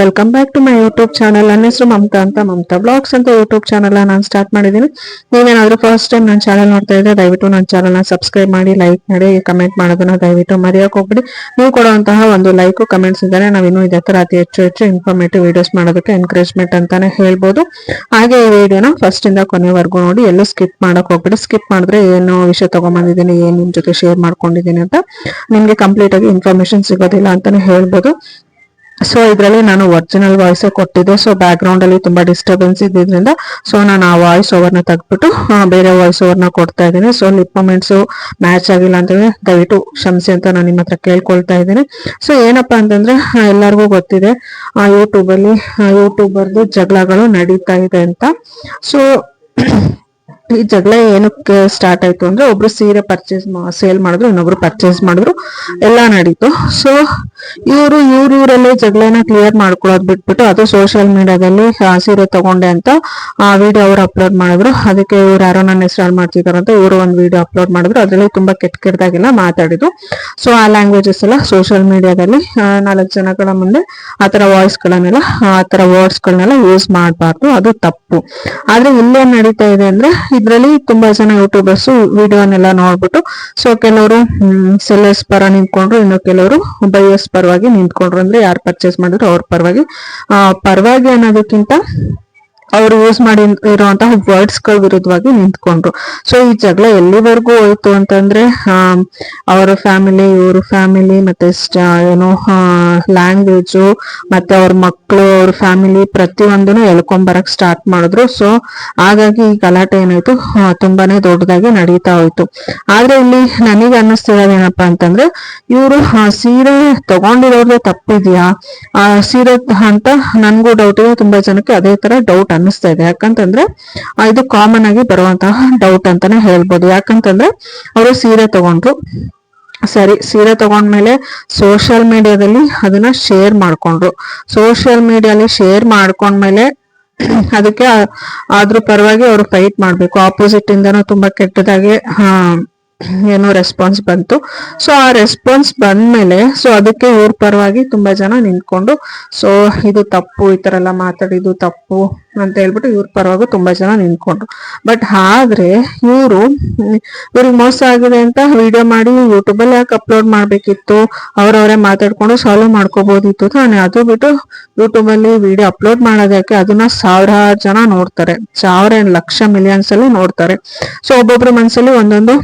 Welcome back to my YouTube channel ನನ್ನ ಹೆಸರು ಮಮತಾ ಅಂತ, ಮಮತಾ ಬ್ಲಾಗ್ಸ್ ಅಂತ ಯೂಟ್ಯೂಬ್ ಚಾನಲ್ ನಾನು ಸ್ಟಾರ್ಟ್ ಮಾಡಿದ್ದೀನಿ. ನೀವೇನಾದ್ರೂ ಫಸ್ಟ್ ಟೈಮ್ ನನ್ನ ಚಾನಲ್ ನೋಡ್ತಾ ಇದ್ರೆ ದಯವಿಟ್ಟು ನನ್ನ ಚಾನಲ್ನ ಸಬ್ಸ್ಕ್ರೈಬ್ ಮಾಡಿ ಲೈಕ್ ಮಾಡಿ ಕಮೆಂಟ್ ಮಾಡೋದನ್ನ ದಯವಿಟ್ಟು ಮರೆಯೋಕೆ ಹೋಗ್ಬಿಡಿ. ನೀವು ಕೊಡುವಂತಹ ಒಂದು ಲೈಕ್ ಕಮೆಂಟ್ಸ್ ಇದ್ದಾರೆ ನಾವು ಇನ್ನೂ ಇದೇ ಥರ ಅತಿ ಹೆಚ್ಚು ಹೆಚ್ಚು ಇನ್ಫಾರ್ಮೇಟಿವ್ ವಿಡಿಯೋಸ್ ಮಾಡೋದಕ್ಕೆ ಎನ್ಕರೇಜ್ಮೆಂಟ್ ಅಂತಾನೆ ಹೇಳ್ಬೋದು. ಹಾಗೆ ಈ ವಿಡಿಯೋನ ಫಸ್ಟ್ ಇಂದ ಕೊನೆವರೆಗೂ ನೋಡಿ, ಎಲ್ಲೂ ಸ್ಕಿಪ್ ಮಾಡೋಕೆ ಹೋಗ್ಬಿಡಿ. ಸ್ಕಿಪ್ ಮಾಡಿದ್ರೆ ಏನು ವಿಷಯ ತಗೊಂಬಂದಿದ್ದೀನಿ, ಏನು ನಿಮ್ ಜೊತೆ ಶೇರ್ ಮಾಡ್ಕೊಂಡಿದ್ದೀನಿ ಅಂತ ನಿಮಗೆ ಕಂಪ್ಲೀಟ್ ಆಗಿ ಇನ್ಫಾರ್ಮೇಶನ್ ಸಿಗೋದಿಲ್ಲ ಅಂತಾನೆ ಹೇಳ್ಬೋದು. ಸೊ ಇದರಲ್ಲಿ ನಾನು ಒರಿಜಿನಲ್ ವಾಯ್ಸ್ ಕೊಟ್ಟಿದ್ದೆ. ಸೊ ಬ್ಯಾಕ್ ಗ್ರೌಂಡ್ ಅಲ್ಲಿ ತುಂಬಾ ಡಿಸ್ಟರ್ಬೆನ್ಸ್ ಇದ್ದಿದ್ರಿಂದ ಸೊ ನಾನು ಆ ವಾಯ್ಸ್ ಓವರ್ನ ತೆಗ್ದ್ಬಿಟ್ಟು ಬೇರೆ ವಾಯ್ಸ್ ಓವರ್ನ ಕೊಡ್ತಾ ಇದ್ದೀನಿ. ಸೊ ಲಿಪ್ ಮೊಮೆಂಟ್ಸ್ ಮ್ಯಾಚ್ ಆಗಿಲ್ಲ ಅಂತಂದ್ರೆ ದಯವಿಟ್ಟು ಕ್ಷಮಿಸಿ ಅಂತ ನಾನು ನಿಮ್ಮ ಹತ್ರ ಕೇಳ್ಕೊಳ್ತಾ ಇದ್ದೀನಿ. ಸೊ ಏನಪ್ಪಾ ಅಂತಂದ್ರೆ ಎಲ್ಲರಿಗೂ ಗೊತ್ತಿದೆ ಯೂಟ್ಯೂಬ್ ಅಲ್ಲಿ ಯೂಟ್ಯೂಬರ್ದು ಜಗಳಗಳು ನಡೀತಾ ಇದೆ ಅಂತ. ಸೊ ಈ ಜಗಳ ಏನಕ್ಕೆ ಸ್ಟಾರ್ಟ್ ಆಯ್ತು ಅಂದ್ರೆ ಒಬ್ರು ಸೀರೆ ಪರ್ಚೇಸ್ ಸೇಲ್ ಮಾಡಿದ್ರು, ಇನ್ನೊಬ್ರು ಪರ್ಚೇಸ್ ಮಾಡಿದ್ರು, ಎಲ್ಲ ನಡೀತು. ಸೊ ಇವರು ಇವ್ರ ಊರಲ್ಲೇ ಜಗಳನ ಕ್ಲಿಯರ್ ಮಾಡ್ಕೊಳ್ಳೋದು ಬಿಟ್ಬಿಟ್ಟು ಅದು ಸೋಷಿಯಲ್ ಮೀಡಿಯಾದಲ್ಲಿ ಸೀರೆ ತಗೊಂಡೆ ಅಂತ ಆ ವಿಡಿಯೋ ಅವ್ರು ಅಪ್ಲೋಡ್ ಮಾಡಿದ್ರು. ಅದಕ್ಕೆ ಇವ್ರು ಯಾರೋ ನನ್ನ ಹೆಸರು ಮಾಡ್ತಿದಾರೆ ಅಂತ ಇವರು ಒಂದು ವಿಡಿಯೋ ಅಪ್ಲೋಡ್ ಮಾಡಿದ್ರು. ಅದರಲ್ಲಿ ತುಂಬಾ ಕೆಟ್ಟ ಕೆಟ್ಟದಾಗೆಲ್ಲ ಮಾತಾಡಿದ್ರು. ಸೊ ಆ ಲ್ಯಾಂಗ್ವೇಜಸ್ ಎಲ್ಲ ಸೋಷಿಯಲ್ ಮೀಡಿಯಾದಲ್ಲಿ ನಾಲ್ಕು ಜನಗಳ ಮುಂದೆ ಆ ತರ ವಾಯ್ಸ್ಗಳನ್ನೆಲ್ಲ ಆ ತರ ವರ್ಡ್ಸ್ ಗಳನ್ನೆಲ್ಲ ಯೂಸ್ ಮಾಡಬಾರ್ದು. ಅದು ತಪ್ಪು. ಆದ್ರೆ ಇಲ್ಲೇನ್ ನಡೀತಾ ಇದೆ ಅಂದ್ರೆ ಇದ್ರಲ್ಲಿ ತುಂಬಾ ಜನ ಯೂಟ್ಯೂಬರ್ಸ್ ವಿಡಿಯೋನೆಲ್ಲ ನೋಡ್ಬಿಟ್ಟು ಸೊ ಕೆಲವರು ಸೆಲ್ಲರ್ಸ್ ಪರ ನಿಂತ್ಕೊಂಡ್ರು, ಇನ್ನು ಕೆಲವರು ಬೈಯರ್ಸ್ ಪರವಾಗಿ ನಿಂತ್ಕೊಂಡ್ರು ಅಂದ್ರೆ ಯಾರು ಪರ್ಚೇಸ್ ಮಾಡಿದ್ರು ಅವ್ರ ಪರವಾಗಿ. ಪರವಾಗಿ ಅನ್ನೋದಕ್ಕಿಂತ ಅವ್ರು ಯೂಸ್ ಮಾಡಿ ಇರುವಂತಹ ವರ್ಡ್ಸ್ಗಳ ವಿರುದ್ಧವಾಗಿ ನಿಂತ್ಕೊಂಡ್ರು. ಸೊ ಈ ಜಗಳ ಎಲ್ಲಿವರೆಗೂ ಹೋಯ್ತು ಅಂತಂದ್ರೆ ಅವರ ಫ್ಯಾಮಿಲಿ ಇವ್ರ ಫ್ಯಾಮಿಲಿ ಮತ್ತೆ ಏನೋ ಲ್ಯಾಂಗ್ವೇಜ್ ಮತ್ತೆ ಅವ್ರ ಮಕ್ಕಳು ಅವ್ರ ಫ್ಯಾಮಿಲಿ ಪ್ರತಿಯೊಂದನ್ನು ಎಳ್ಕೊಂಡ್ ಬರಕ್ ಸ್ಟಾರ್ಟ್ ಮಾಡಿದ್ರು. ಸೊ ಹಾಗಾಗಿ ಈ ಗಲಾಟೆ ಏನಾಯ್ತು? ತುಂಬಾನೇ ದೊಡ್ಡದಾಗಿ ನಡೀತಾ ಹೋಯ್ತು. ಆದ್ರೆ ಇಲ್ಲಿ ನನಗೆ ಅನ್ನಿಸ್ತಿರೋದು ಏನಪ್ಪಾ ಅಂತಂದ್ರೆ, ಇವರು ಸೀರೆ ತಗೊಂಡಿರೋದೇ ತಪ್ಪಿದ್ಯಾ? ಸೀರೆ ಅಂತ ನನ್ಗೂ ಡೌಟ್ ಇದೆ, ತುಂಬಾ ಜನಕ್ಕೆ ಅದೇ ತರ ಡೌಟ್ ಅನ್ನಿಸ್ತಾ ಇದೆ ಯಾಕಂತಂದ್ರೆ ಇದು ಕಾಮನ್ ಆಗಿ ಬರುವಂತಹ ಡೌಟ್ ಅಂತಾನೆ ಹೇಳ್ಬೋದು. ಯಾಕಂತಂದ್ರೆ, ಅವರು ಸೀರೆ ತಗೊಂಡ್ರು. ಸರಿ, ಸೀರೆ ತಗೊಂಡ್ಮೇಲೆ ಸೋಷಿಯಲ್ ಮೀಡಿಯಾದಲ್ಲಿ ಅದನ್ನ ಶೇರ್ ಮಾಡ್ಕೊಂಡ್ರು. ಸೋಷಿಯಲ್ ಮೀಡಿಯಾಲಿ ಶೇರ್ ಮಾಡ್ಕೊಂಡ್ಮೇಲೆ ಅದಕ್ಕೆ ಆದ್ರೂ ಅದ್ರ ಪರವಾಗಿ ಅವರು ಫೈಟ್ ಮಾಡ್ಬೇಕು. ಆಪೋಸಿಟ್ ಇಂದನೂ ತುಂಬಾ ಕೆಟ್ಟದಾಗಿ ಏನೋ ರೆಸ್ಪಾನ್ಸ್ ಬಂತು. ಸೊ ಆ ರೆಸ್ಪಾನ್ಸ್ ಬಂದ್ಮೇಲೆ ಸೊ ಅದಕ್ಕೆ ಇವ್ರ ಪರವಾಗಿ ತುಂಬಾ ಜನ ನಿಂತ್ಕೊಂಡು ಸೊ ಇದು ತಪ್ಪು, ಈ ಥರ ಎಲ್ಲ ಮಾತಾಡಿದ್ದು ತಪ್ಪು ಅಂತ ಹೇಳ್ಬಿಟ್ಟು ಇವ್ರ ಪರವಾಗಿ ತುಂಬಾ ಜನ ನಿಂತ್ಕೊಂಡ್ರು. ಬಟ್ ಆದ್ರೆ ಇವರು, ಇವ್ರಿಗೆ ಮೋಸ ಆಗಿದೆ ಅಂತ ವಿಡಿಯೋ ಮಾಡಿ ಯೂಟ್ಯೂಬಲ್ಲಿ ಯಾಕೆ ಅಪ್ಲೋಡ್ ಮಾಡ್ಬೇಕಿತ್ತು? ಅವರವರೇ ಮಾತಾಡ್ಕೊಂಡು ಸಾಲ್ವ್ ಮಾಡ್ಕೋಬಹುದಿತ್ತು ನಾನು ಅದು ಬಿಟ್ಟು ಯೂಟ್ಯೂಬ್ ಅಲ್ಲಿ ವಿಡಿಯೋ ಅಪ್ಲೋಡ್ ಮಾಡೋದಕ್ಕೆ ಅದನ್ನ ಸಾವಿರಾರು ಜನ ನೋಡ್ತಾರೆ. ಸಾವಿರ ಲಕ್ಷ ಮಿಲಿಯನ್ಸ್ ಅಲ್ಲಿ ನೋಡ್ತಾರೆ. ಸೊ ಒಬ್ಬೊಬ್ರ ಮನಸ್ಸಲ್ಲಿ ಒಂದೊಂದು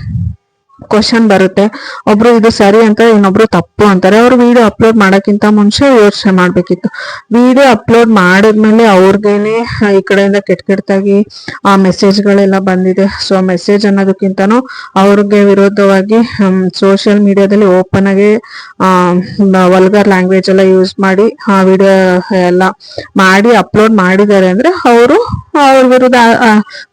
ಕ್ವಶನ್ ಬರುತ್ತೆ. ಒಬ್ರು ಇದು ಸರಿ ಅಂತ ಇನ್ನೊಬ್ರು ತಪ್ಪು ಅಂತಾರೆ. ಅವ್ರು ವಿಡಿಯೋ ಅಪ್ಲೋಡ್ ಮಾಡೋಕ್ಕಿಂತ ಮುಂಚೆ ಯೋಚನೆ ಮಾಡ್ಬೇಕಿತ್ತು. ವಿಡಿಯೋ ಅಪ್ಲೋಡ್ ಮಾಡಿದ್ಮೇಲೆ ಅವ್ರಿಗೇನೆ ಈ ಕಡೆಯಿಂದ ಕೆಟ್ಟ ಕೆಟ್ಟದಾಗಿ ಆ ಮೆಸೇಜ್ಗಳೆಲ್ಲ ಬಂದಿದೆ. ಸೊ ಮೆಸೇಜ್ ಅನ್ನೋದಕ್ಕಿಂತನೂ ಅವ್ರಿಗೆ ವಿರೋಧವಾಗಿ ಸೋಷಿಯಲ್ ಮೀಡಿಯಾದಲ್ಲಿ ಓಪನ್ ಆಗಿ ವಲ್ಗರ್ ಲ್ಯಾಂಗ್ವೇಜ್ ಎಲ್ಲ ಯೂಸ್ ಮಾಡಿ, ಆ ವಿಡಿಯೋ ಎಲ್ಲ ಮಾಡಿ ಅಪ್ಲೋಡ್ ಮಾಡಿದ್ದಾರೆ ಅಂದ್ರೆ ಅವರು ಅವ್ರ ವಿರುದ್ಧ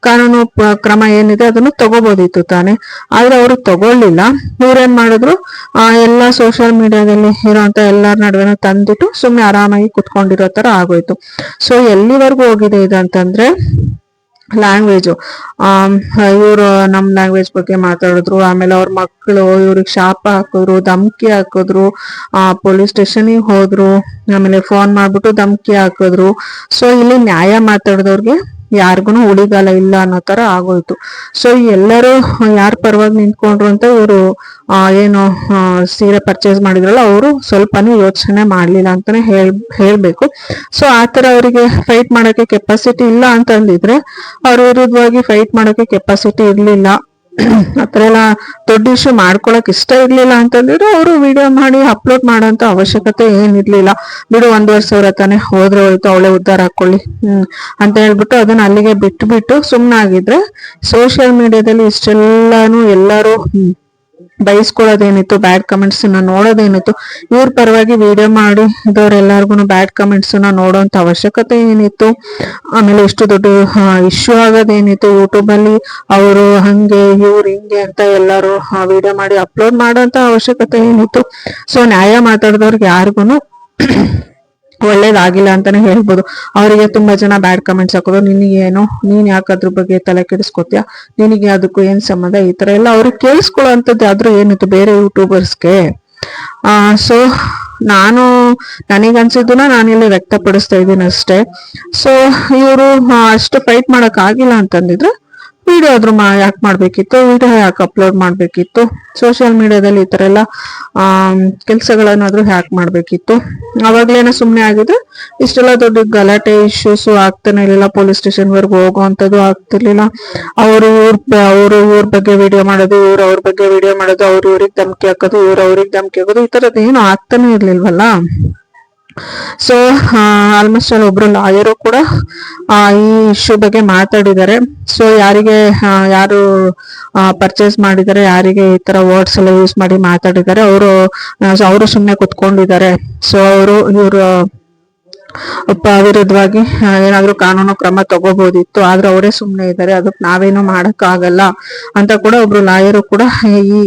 ಕಾನೂನು ಕ್ರಮ ಏನಿದೆ ಅದನ್ನು ತಗೋಬೋದಿತ್ತು ತಾನೆ. ಆದ್ರೆ ಅವರು ತಗೊಳ್ಳಿಲ್ಲ. ಇವ್ರೇನ್ ಮಾಡಿದ್ರು? ಆ, ಎಲ್ಲ ಸೋಷಿಯಲ್ ಮೀಡಿಯಾದಲ್ಲಿ ಇರೋಂತ ಎಲ್ಲರ ನಡುವೆನ ತಂದಿಟ್ಟು ಸುಮ್ನೆ ಆರಾಮಾಗಿ ಕುತ್ಕೊಂಡಿರೋ ತರ ಆಗೋಯ್ತು. ಸೊ ಎಲ್ಲಿವರೆಗೂ ಹೋಗಿದೆ ಇದಂತಂದ್ರೆ ಅಂತಂದ್ರೆ ಆ, ಇವರು ನಮ್ ಲ್ಯಾಂಗ್ವೇಜ್ ಬಗ್ಗೆ ಮಾತಾಡಿದ್ರು. ಆಮೇಲೆ ಅವ್ರ ಮಕ್ಕಳು ಇವ್ರಿಗೆ ಶಾಪ ಹಾಕಿದ್ರು, ಧಮ್ಕಿ ಹಾಕಿದ್ರು, ಆ ಪೊಲೀಸ್ ಸ್ಟೇಷನ್ಗೆ ಹೋದ್ರು. ಆಮೇಲೆ ಫೋನ್ ಮಾಡ್ಬಿಟ್ಟು ಧಮ್ಕಿ ಹಾಕಿದ್ರು. ಸೊ ಇಲ್ಲಿ ನ್ಯಾಯ ಮಾತಾಡಿದವ್ರಿಗೆ ಯಾರಿಗೂ ಉಳಿಗಾಲ ಇಲ್ಲ ಅನ್ನೋ ತರ ಆಗೋಯ್ತು. ಸೊ ಎಲ್ಲರೂ ಯಾರ ಪರವಾಗಿ ನಿಂತ್ಕೊಂಡ್ರು ಅಂತ ಇವರು ಏನು ಆ, ಸೀರೆ ಪರ್ಚೇಸ್ ಮಾಡಿದ್ರಲ್ಲ ಅವರು ಸ್ವಲ್ಪನೂ ಯೋಚನೆ ಮಾಡ್ಲಿಲ್ಲ ಅಂತಾನೆ ಹೇಳ್ ಹೇಳ್ಬೇಕು. ಸೊ ಆತರ ಅವರಿಗೆ ಫೈಟ್ ಮಾಡೋಕ್ಕೆ ಕೆಪಾಸಿಟಿ ಇಲ್ಲ ಅಂತಂದಿದ್ರೆ ಅವ್ರ ವಿರುದ್ಧವಾಗಿ ಫೈಟ್ ಮಾಡೋಕ್ಕೆ ಕೆಪಾಸಿಟಿ ಇರ್ಲಿಲ್ಲ. ಆತರ ಎಲ್ಲ ದೊಡ್ಡ ಇಶ್ಯೂ ಮಾಡ್ಕೊಳಕ್ ಇಷ್ಟ ಇರ್ಲಿಲ್ಲ ಅಂತಂದಿದ್ರೆ ಅವರು ವಿಡಿಯೋ ಮಾಡಿ ಅಪ್ಲೋಡ್ ಮಾಡೋಂತ ಅವಶ್ಯಕತೆ ಏನಿರ್ಲಿಲ್ಲ. ಬಿಡು ಒಂದೂವರೆ ಸಾವಿರ ತಾನೆ ಹೋದ್ರೆ ಹೋಯ್ತು, ಅವಳೇ ಉದ್ಧಾರ ಹಾಕೊಳ್ಳಿ. ಅಂತ ಹೇಳ್ಬಿಟ್ಟು ಅದನ್ನ ಅಲ್ಲಿಗೆ ಬಿಟ್ಟು ಬಿಟ್ಟು ಸುಮ್ನಾಗಿದ್ರೆ ಸೋಷಿಯಲ್ ಮೀಡಿಯಾದಲ್ಲಿ ಇಷ್ಟೆಲ್ಲಾನು ಎಲ್ಲರೂ ಬಯಸ್ಕೊಳ್ಳೋದೇನಿತ್ತು ಬ್ಯಾಡ್ ಕಮೆಂಟ್ಸ್ ನೋಡೋದೇನಿತ್ತು, ಇವ್ರ ಪರವಾಗಿ ವಿಡಿಯೋ ಮಾಡಿ ಇದ್ದವ್ರೆಲ್ಲರಿಗೂ ಬ್ಯಾಡ್ ಕಮೆಂಟ್ಸ್ ನೋಡೋಂತ ಅವಶ್ಯಕತೆ ಏನಿತ್ತು? ಆಮೇಲೆ ಇಷ್ಟು ದೊಡ್ಡ ಇಶ್ಯೂ ಆಗೋದೇನಿತ್ತು? ಯೂಟ್ಯೂಬ್ ಅಲ್ಲಿ ಅವರು ಹಂಗೆ, ಇವ್ರು ಹಿಂಗೆ ಅಂತ ಎಲ್ಲರೂ ವಿಡಿಯೋ ಮಾಡಿ ಅಪ್ಲೋಡ್ ಮಾಡೋಂತ ಅವಶ್ಯಕತೆ ಏನಿತ್ತು? ಸೊ ನ್ಯಾಯ ಮಾತಾಡಿದವ್ರಿಗೆ ಯಾರಿಗೂ ಒಳ್ಳೇದಾಗಿಲ್ಲ ಅಂತಾನೆ ಹೇಳ್ಬೋದು. ಅವರಿಗೆ ತುಂಬಾ ಜನ ಬ್ಯಾಡ್ ಕಮೆಂಟ್ಸ್ ಹಾಕೋದು ನಿನಗೆ ಏನು ನೀನ್ ಯಾಕೆ ಅದ್ರ ಬಗ್ಗೆ ತಲೆ ಕೆಡಿಸ್ಕೊತ್ಯಾ? ನಿನಗೆ ಅದಕ್ಕೂ ಏನ್ ಸಂಬಂಧ? ಈ ತರ ಎಲ್ಲ ಅವ್ರಿಗೆ ಕೇಳಿಸ್ಕೊಳ್ಳೋ ಅಂತದ್ದು ಆದ್ರೂ ಏನಿತ್ತು? ಬೇರೆ ಯೂಟ್ಯೂಬರ್ಸ್ಗೆ ಆ ಸೊ ನಾನು, ನನಗನ್ಸಿದ್ದನ್ನ ನಾನಿಲ್ಲಿ ವ್ಯಕ್ತಪಡಿಸ್ತಾ ಇದ್ದೀನಿ ಅಷ್ಟೇ. ಸೊ ಇವರು ಅಷ್ಟು ಫೈಟ್ ಮಾಡಕ್ ಆಗಿಲ್ಲ ಅಂತಂದಿದ್ರೆ ವಿಡಿಯೋ ಆದ್ರೂ ಯಾಕೆ ಮಾಡಬೇಕಿತ್ತು? ವಿಡಿಯೋ ಯಾಕೆ ಅಪ್ಲೋಡ್ ಮಾಡಬೇಕಿತ್ತು? ಸೋಷಿಯಲ್ ಮೀಡಿಯಾದಲ್ಲಿ ಈ ಥರ ಎಲ್ಲ ಕೆಲಸಗಳನ್ನಾದ್ರೂ ಹ್ಯಾಕ್ ಮಾಡಬೇಕಿತ್ತು? ಅವಾಗ್ಲೇನೆ ಸುಮ್ಮನೆ ಆಗಿದ್ರೆ ಇಷ್ಟೆಲ್ಲ ದೊಡ್ಡ ಗಲಾಟೆ ಇಶ್ಯೂಸ್ ಆಗ್ತಾನೆ ಇರಲಿಲ್ಲ ಪೊಲೀಸ್ ಸ್ಟೇಷನ್ ಹೋಗೋವಂಥದ್ದು ಆಗ್ತಿರ್ಲಿಲ್ಲ. ಅವರು ಇವ್ರ ಅವರು ಇವ್ರ ಬಗ್ಗೆ ವಿಡಿಯೋ ಮಾಡೋದು, ಇವ್ರ ಅವ್ರ ಬಗ್ಗೆ ವಿಡಿಯೋ ಮಾಡೋದು, ಅವ್ರ ಇವ್ರಿಗೆ ಧಮಕಿ ಹಾಕೋದು, ಇವ್ರ ಅವ್ರಿಗೆ ಧಮಕಿ ಹಾಕೋದು, ಈ ಥರದ್ದು ಏನು ಆಗ್ತಾನೆ ಇರ್ಲಿಲ್ವಲ್ಲ? ಸೊ ಆಲ್ಮೋಸ್ಟ್ ಅಲ್ಲಿ ಒಬ್ರು ಲಾಯರು ಕೂಡ ಈ ಇಶ್ಯೂ ಬಗ್ಗೆ ಮಾತಾಡಿದ್ದಾರೆ. ಸೊ ಯಾರಿಗೆ ಯಾರು ಪರ್ಚೇಸ್ ಮಾಡಿದ್ದಾರೆ, ಯಾರಿಗೆ ಈ ತರ ವರ್ಡ್ಸ್ ಎಲ್ಲ ಯೂಸ್ ಮಾಡಿ ಮಾತಾಡಿದ್ದಾರೆ, ಅವರು ಅವರು ಸುಮ್ಮನೆ ಕುತ್ಕೊಂಡಿದ್ದಾರೆ. ಸೊ ಅವರು, ಇವರು ವಿರುದ್ಧವಾಗಿ ಆ, ಕಾನೂನು ಕ್ರಮ ತಗೋಬಹುದಿತ್ತು ಆದ್ರೆ ಅವರೇ ಸುಮ್ನೆ ಇದ್ದಾರೆ ಅದಕ್ಕೆ ನಾವೇನು ಮಾಡಕ್ ಆಗಲ್ಲ ಅಂತ ಕೂಡ ಒಬ್ರು ಲಾಯರು ಕೂಡ ಈ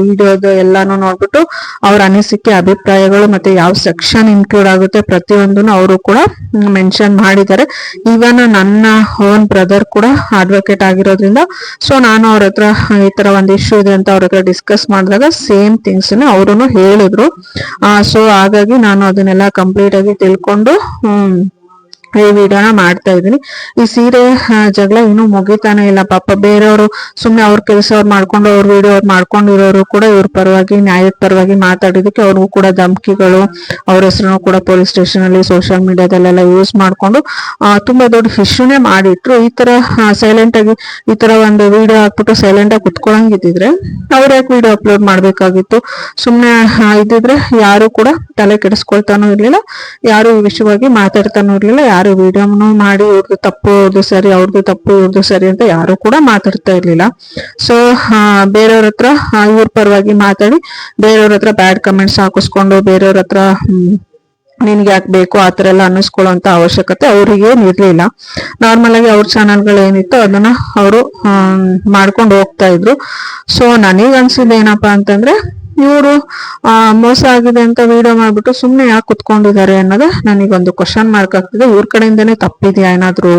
ವಿಡಿಯೋದ ಎಲ್ಲಾನು ನೋಡ್ಬಿಟ್ಟು ಅವ್ರ ಅನಿಸಿಕೆ ಅಭಿಪ್ರಾಯಗಳು ಮತ್ತೆ ಯಾವ ಸೆಕ್ಷನ್ ಇನ್ಕ್ಲೂಡ್ ಆಗುತ್ತೆ ಪ್ರತಿಯೊಂದನ್ನು ಅವರು ಕೂಡ ಮೆನ್ಷನ್ ಮಾಡಿದ್ದಾರೆ. ಈವನ್ ನನ್ನ ಓನ್ ಬ್ರದರ್ ಕೂಡ ಅಡ್ವೊಕೇಟ್ ಆಗಿರೋದ್ರಿಂದ ಸೊ ನಾನು ಅವ್ರ ಹತ್ರ ಈ ತರ ಒಂದ್ ಇಶ್ಯೂ ಇದೆ ಅಂತ ಅವ್ರ ಹತ್ರ ಡಿಸ್ಕಸ್ ಮಾಡಿದಾಗ ಸೇಮ್ ಥಿಂಗ್ಸ್ ಅವರು ಹೇಳಿದ್ರು. ಸೊ ಹಾಗಾಗಿ ನಾನು ಅದನ್ನೆಲ್ಲ ಕಂಪ್ಲೀಟ್ ಆಗಿ ತಿಳ್ಕೊಂಡು 정도? 음. ಈ ವಿಡಿಯೋನ ಮಾಡ್ತಾ ಇದೀನಿ ಈ ಸೀರೆ ಜಗಳ ಇನ್ನೂ ಮುಗಿತಾನೆ ಇಲ್ಲ. ಪಾಪ ಬೇರೆಯವರು ಸುಮ್ಮನೆ ಅವ್ರ ಕೆಲಸ ಅವ್ರು ಮಾಡ್ಕೊಂಡು, ಅವ್ರ ವಿಡಿಯೋ ಅವ್ರು ಮಾಡ್ಕೊಂಡಿರೋರು ಕೂಡ ಇವ್ರ ಪರವಾಗಿ, ನ್ಯಾಯದ ಪರವಾಗಿ ಮಾತಾಡಿದಕ್ಕೆ ಅವ್ರಿಗೂ ಕೂಡ ಧಮಕಿಗಳು, ಅವ್ರ ಹೆಸರನ್ನು ಕೂಡ ಪೊಲೀಸ್ ಸ್ಟೇಷನ್ ಅಲ್ಲಿ ಸೋಷಿಯಲ್ ಮೀಡಿಯಾದಲ್ಲೆಲ್ಲ ಯೂಸ್ ಮಾಡ್ಕೊಂಡು ತುಂಬಾ ದೊಡ್ಡ ಇಶ್ಯೂನೇ ಮಾಡಿಟ್ರು. ಈ ತರ ಸೈಲೆಂಟ್ ಆಗಿ ಈ ತರ ಒಂದು ವಿಡಿಯೋ ಹಾಕ್ಬಿಟ್ಟು ಸೈಲೆಂಟ್ ಆಗಿ ಕುತ್ಕೊಳಂಗಿದ್ರೆ ಅವ್ರ ಯಾಕೆ ವಿಡಿಯೋ ಅಪ್ಲೋಡ್ ಮಾಡ್ಬೇಕಾಗಿತ್ತು? ಸುಮ್ನೆ ಇದ್ರೆ ಯಾರು ಕೂಡ ತಲೆ ಕೆಡಿಸ್ಕೊಳ್ತಾನೂ ಇರ್ಲಿಲ್ಲ, ಯಾರು ಈ ವಿಷಯವಾಗಿ ಮಾತಾಡ್ತಾನೂ ಇರ್ಲಿಲ್ಲ ಯಾರು ವಿಡಿಯೋನು ಮಾಡಿ ಇವ್ರದ್ದು ತಪ್ಪು ಇವ್ರದ್ದು ಸರಿ ಅವ್ರದ್ದು ತಪ್ಪು ಇವ್ರದ್ದು ಸರಿ ಅಂತ ಯಾರು ಕೂಡ ಮಾತಾಡ್ತಾ ಇರ್ಲಿಲ್ಲ. ಸೊ ಬೇರೆಯವ್ರ ಹತ್ರ ಇವ್ರ ಪರವಾಗಿ ಮಾತಾಡಿ, ಬೇರೆಯವ್ರ ಹತ್ರ ಬ್ಯಾಡ್ ಕಮೆಂಟ್ಸ್ ಹಾಕಿಸ್ಕೊಂಡು, ಬೇರೆಯವ್ರ ಹತ್ರ ನಿನ್ಗೆ ಯಾಕೆ ಬೇಕು ಆ ತರ ಎಲ್ಲ ಅನ್ನಿಸ್ಕೊಳ್ಳೋಂಥ ಅವಶ್ಯಕತೆ ಅವ್ರಿಗೆ ಇರ್ಲಿಲ್ಲ. ನಾರ್ಮಲ್ ಆಗಿ ಅವ್ರ ಚಾನಲ್ಗಳು ಏನಿತ್ತು ಅದನ್ನ ಅವರು ಮಾಡ್ಕೊಂಡು ಹೋಗ್ತಾ ಇದ್ರು. ಸೊ ನನಗ್ ಅನ್ಸಿದ್ ಏನಪ್ಪಾ ಅಂತಂದ್ರೆ ಇವರು ಮೋಸ ಆಗಿದೆ ಅಂತ ವಿಡಿಯೋ ಮಾಡ್ಬಿಟ್ಟು ಸುಮ್ಮನೆ ಯಾಕೆ ಕುತ್ಕೊಂಡಿದ್ದಾರೆ ಅನ್ನೋದು ನನಗೊಂದು ಕ್ವಶನ್ ಮಾರ್ಕ್ ಆಗ್ತಿದೆ. ಇವ್ರ ಕಡೆಯಿಂದನೇ ತಪ್ಪಿದ್ಯಾ ಏನಾದ್ರು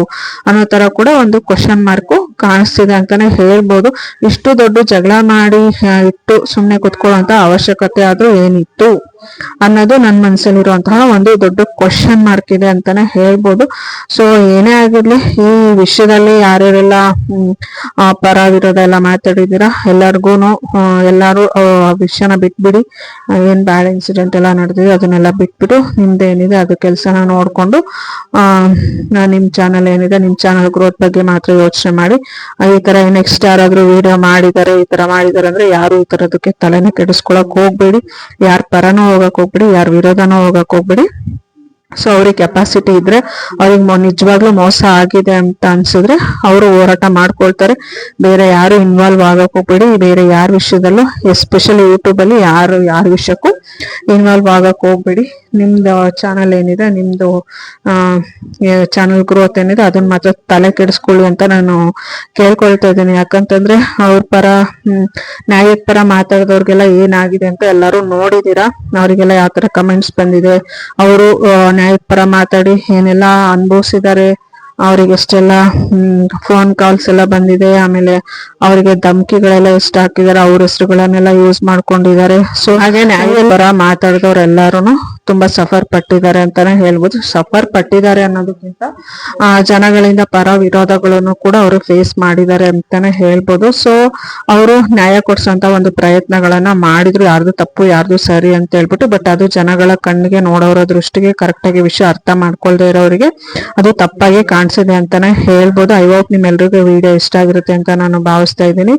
ಅನ್ನೋ ತರ ಕೂಡ ಒಂದು ಕ್ವಶನ್ ಮಾರ್ಕು ಕಾಣಿಸ್ತಿದೆ ಅಂತಾನೆ ಹೇಳ್ಬೋದು. ಇಷ್ಟು ದೊಡ್ಡ ಜಗಳ ಮಾಡಿ ಇಟ್ಟು ಸುಮ್ಮನೆ ಕುತ್ಕೊಳ್ಳುವಂತ ಅವಶ್ಯಕತೆ ಆದ್ರೂ ಏನಿತ್ತು? ಅನ್ನೋದು ನನ್ನ ಮನಸ್ಸಲ್ಲಿರುವಂತಹ ಒಂದು ದೊಡ್ಡ ಕ್ವಶನ್ ಮಾರ್ಕ್ ಇದೆ ಅಂತಾನೆ ಹೇಳ್ಬೋದು. ಸೊ ಏನೇ ಆಗಿರ್ಲಿ ಈ ವಿಷಯದಲ್ಲಿ ಯಾರ್ಯಾರೆಲ್ಲ ಪರ ವಿರೋಧ ಎಲ್ಲ ಮಾತಾಡಿದ್ದೀರಾ ಎಲ್ಲಾರ್ಗೂನು ಆ, ಎಲ್ಲಾರು ವಿಷಯನ ಬಿಟ್ಬಿಡಿ. ಏನ್ ಬ್ಯಾಡ್ ಇನ್ಸಿಡೆಂಟ್ ಎಲ್ಲ ನಡೆದಿದೆ ಅದನ್ನೆಲ್ಲ ಬಿಟ್ಬಿಟ್ಟು ನಿಮ್ದೇನಿದೆ ಅದು ಕೆಲಸನ ನೋಡ್ಕೊಂಡು ಆ ನಾ- ನಿಮ್ ಚಾನಲ್ ಏನಿದೆ ನಿಮ್ ಚಾನಲ್ ಗ್ರೋತ್ ಬಗ್ಗೆ ಮಾತ್ರ ಯೋಚನೆ ಮಾಡಿ. ಈ ತರ ನೆಕ್ಸ್ಟ್ ಯಾರಾದ್ರೂ ವಿಡಿಯೋ ಮಾಡಿದ್ದಾರೆ ಈ ತರ ಮಾಡಿದಾರೆ ಅಂದ್ರೆ ಯಾರು ಈ ತರದಕ್ಕೆ ತಲೆನ ಕೆಡಿಸ್ಕೊಳಕ್ ಹೋಗ್ಬೇಡಿ. ಯಾರ ಪರನೂ ಹೋಗಕ್ ಹೋಗ್ಬೇಡಿ ಯಾರ ವಿರೋಧನೂ ಹೋಗಕ್ ಹೋಗ್ಬೇಡಿ. ಸೊ ಅವ್ರಿಗೆ ಕೆಪಾಸಿಟಿ ಇದ್ರೆ ಅವ್ರಿಗೆ ನಿಜವಾಗ್ಲೂ ಮೋಸ ಆಗಿದೆ ಅಂತ ಅನ್ಸಿದ್ರೆ ಅವರು ಹೋರಾಟ ಮಾಡ್ಕೊಳ್ತಾರೆ. ಬೇರೆ ಯಾರು ಇನ್ವಾಲ್ವ್ ಆಗಕ್ ಹೋಗ್ಬೇಡಿ ಬೇರೆ ಯಾರ ವಿಷಯದಲ್ಲೂ ಎಸ್ಪೆಷಲಿ ಯೂಟ್ಯೂಬ್ ಅಲ್ಲಿ ಯಾರು, ಯಾರ ವಿಷಯಕ್ಕೂ ಇನ್ವಾಲ್ವ್ ಆಗಕ್ ಹೋಗ್ಬೇಡಿ. ನಿಮ್ದು ಚಾನಲ್ ಏನಿದೆ, ನಿಮ್ದು ಚಾನಲ್ ಗ್ರೋತ್ ಏನಿದೆ, ಅದನ್ನ ಮಾತ್ರ ತಲೆ ಕೆಡಿಸ್ಕೊಳ್ಳಿ ಅಂತ ನಾನು ಕೇಳ್ಕೊಳ್ತಾ ಇದ್ದೀನಿ. ಯಾಕಂತಂದ್ರೆ ಅವ್ರ ಪರ ನ್ಯಾಯದ ಪರ ಮಾತಾಡಿದವ್ರಿಗೆಲ್ಲ ಏನಾಗಿದೆ ಅಂತ ಎಲ್ಲರೂ ನೋಡಿದೀರಾ ಅವರಿಗೆಲ್ಲ ಯಾವ ತರ ಕಮೆಂಟ್ಸ್ ಬಂದಿದೆ? ಅವರು ನ್ಯಾಯದ ಪರ ಮಾತಾಡಿ ಏನೆಲ್ಲ ಅನುಭವಿಸಿದ್ದಾರೆ ಅವ್ರಿಗೆ ಎಷ್ಟೆಲ್ಲ ಫೋನ್ ಕಾಲ್ಸ್ ಎಲ್ಲ ಬಂದಿದೆ ಆಮೇಲೆ ಅವರಿಗೆ ಧಮಕಿಗಳೆಲ್ಲ ಎಷ್ಟು ಹಾಕಿದ್ದಾರೆ ಅವ್ರ ಹೆಸರುಗಳನ್ನೆಲ್ಲ ಯೂಸ್ ಮಾಡ್ಕೊಂಡಿದ್ದಾರೆ. ಸೊ ಹಾಗೆ ನ್ಯಾಯದ ಪರ ಮಾತಾಡಿದವ್ರೆಲ್ಲಾರು ತುಂಬಾ ಸಫರ್ ಪಟ್ಟಿದ್ದಾರೆ ಅಂತಾನೆ ಹೇಳ್ಬೋದು. ಸಫರ್ ಪಟ್ಟಿದ್ದಾರೆ ಅನ್ನೋದಕ್ಕಿಂತ, ಆ, ಜನಗಳಿಂದ ಪರ ವಿರೋಧಗಳನ್ನು ಕೂಡ ಅವರು ಫೇಸ್ ಮಾಡಿದ್ದಾರೆ ಅಂತಾನೆ ಹೇಳ್ಬೋದು. ಸೊ ಅವರು ನ್ಯಾಯ ಕೊಡ್ಸೋಂತ ಒಂದು ಪ್ರಯತ್ನಗಳನ್ನ ಮಾಡಿದ್ರು. ಯಾರ್ದು ತಪ್ಪು, ಯಾರ್ದು ಸರಿ ಅಂತ ಹೇಳ್ಬಿಟ್ಟು ಬಟ್ ಅದು ಜನಗಳ ಕಣ್ಣಿಗೆ ನೋಡೋರ ದೃಷ್ಟಿಗೆ ಕರೆಕ್ಟ್ ಆಗಿ ವಿಷಯ ಅರ್ಥ ಮಾಡ್ಕೊಳ್ದೇ ಇರೋರಿಗೆ ಅದು ತಪ್ಪಾಗಿ ಕಾಣಿಸಿದೆ ಅಂತಾನೆ ಹೇಳ್ಬೋದು. ಐ ಹೋಪ್ ನಿಮ್ಮೆಲ್ರಿಗೂ ವಿಡಿಯೋ ಇಷ್ಟ ಆಗಿರುತ್ತೆ ಅಂತ ನಾನು ಭಾವಿಸ್ತಾ ಇದ್ದೀನಿ.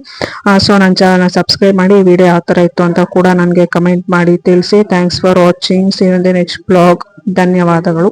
ಸೊ ನನ್ನ ಚಾನಲ್ ಸಬ್ಸ್ಕ್ರೈಬ್ ಮಾಡಿ ವಿಡಿಯೋ ಯಾವ ತರ ಇತ್ತು ಅಂತ ಕೂಡ ನನಗೆ ಕಮೆಂಟ್ ಮಾಡಿ ತಿಳಿಸಿ. Thanks for watching see next blog ಧನ್ಯವಾದಗಳು.